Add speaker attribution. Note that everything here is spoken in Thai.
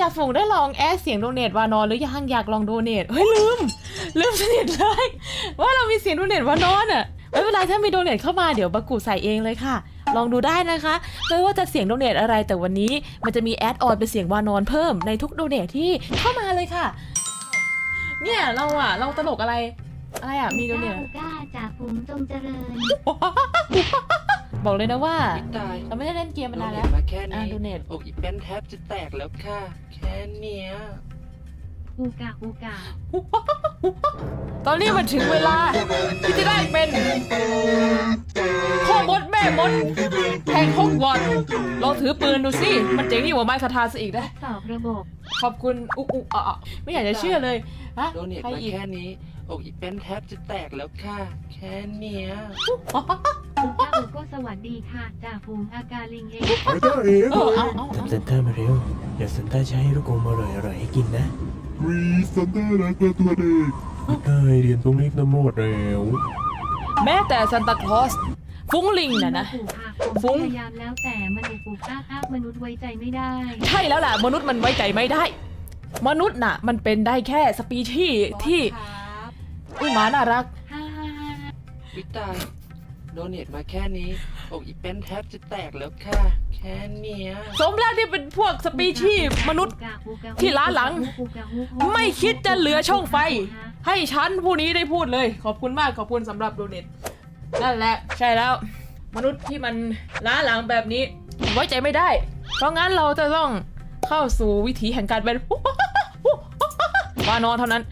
Speaker 1: จ่าฝูงได้ลองแอดเสียงโดเนทวานอนหรือยังอยากลองโดเนทเฮ้ยลืม ลืมสนิทเลย ว่าเรามีเสียงโดเนทวานอนอะไม่เป็นไรถ้ามีโดเนทเข้ามาเดี๋ยวบักกูใส่เองเลยค่ะ ลองดูได้นะคะไม่ว่าจะเสียงโดเนทอะไรแต่วันนี้มันจะมีแอดออนเป็นเสียงวานอนเพิ่มในทุกโดเนทที่เข้ามาเลยค่ะ เนี่ยเราอะเราตลกอะไรอะไรอะมีโดเนท
Speaker 2: อุก้าจากฝูงจงเจริญ
Speaker 1: บอกเลยนะว่า
Speaker 3: ไม่ตาย
Speaker 1: เราไม่ได้เล่นเกม
Speaker 3: โด
Speaker 1: มานาน
Speaker 3: เน
Speaker 1: แล้
Speaker 3: ท
Speaker 1: ว
Speaker 3: มาแค่
Speaker 1: อ่า
Speaker 3: นี้
Speaker 1: โดเนท
Speaker 3: อกอีแป้นแทบจะแตกแล้วค่ะ แค่เนี้ย
Speaker 2: อุกาอุกา
Speaker 1: ตอนนี้มันถึงเวลา ที่จะได้เป็นพ่อมดแม่มดแห่งฮอกวอตส์ลองถือปืนดูสิ มันเจ๋งยิ่งกว่าไม้คาทาซะอีกนะ
Speaker 2: ตอบระบบ
Speaker 1: ขอบคุณอุอุอะอะไม่อยากจะเชื่อเลยฮะ
Speaker 3: โดเนท
Speaker 1: ใคร
Speaker 3: มา
Speaker 1: อีก
Speaker 3: แค่นี้ อกอีแป้นแทบจะแตกแล้วค่ะ แค่เนี้ย
Speaker 2: อุก้าอุก็สวัสดีค่ะจากฝูงอากาลิงเอง
Speaker 4: ไปได้เอง
Speaker 1: เออเอาเอาเอา
Speaker 5: ทำเซนเตอร์มาเร็ว เดี๋ยวเซนเตอร์จะให้ลูกอมอร่อยอร่อยๆให้กินนะ
Speaker 4: รีสเตอร์รักตัวตัวเด็ก
Speaker 5: เอ้ยเรียนต้องรีบน้ำหมดแล้ว
Speaker 1: แม้แต่ซันตาคลอสฟุ้งลิงน่ะนะ
Speaker 2: ปู่ค่ะผม
Speaker 1: ฟุ้ง
Speaker 2: พยายามแล้วแต่มันเอกปู่อ้าอ้ามนุษย์ไว้ใจไม่ได้
Speaker 1: ใช่แล้วแหละมนุษย์มันไว้ใจไม่ได้ มนุษย์น่ะ มันเป็นได้แค่สปีชีส์ที่ อุ้ยหมาน่ารัก
Speaker 2: ฮ่าฮ่าฮ่า
Speaker 3: วิตายโดเนทมาแค่นี้อกอีแป้นแทบจะแตกแล้วค่ะ แค่เนี้ย
Speaker 1: สมแล้วที่เป็นพวกสปีชีส์มนุษย์ ที่ล้าหลัง ไม่คิดจะเหลือช่องไฟ ให้ฉันผู้นี้ได้พูดเลย ขอบคุณมากขอบคุณสำหรับโดเนทนั่นแหละใช่แล้ว มนุษย์ที่มันล้าหลังแบบนี้ไว้ใจไม่ได้ เพราะงั้นเราจะต้องเข้าสู่วิถีแห่งการเป็นวานอนเท่านั้น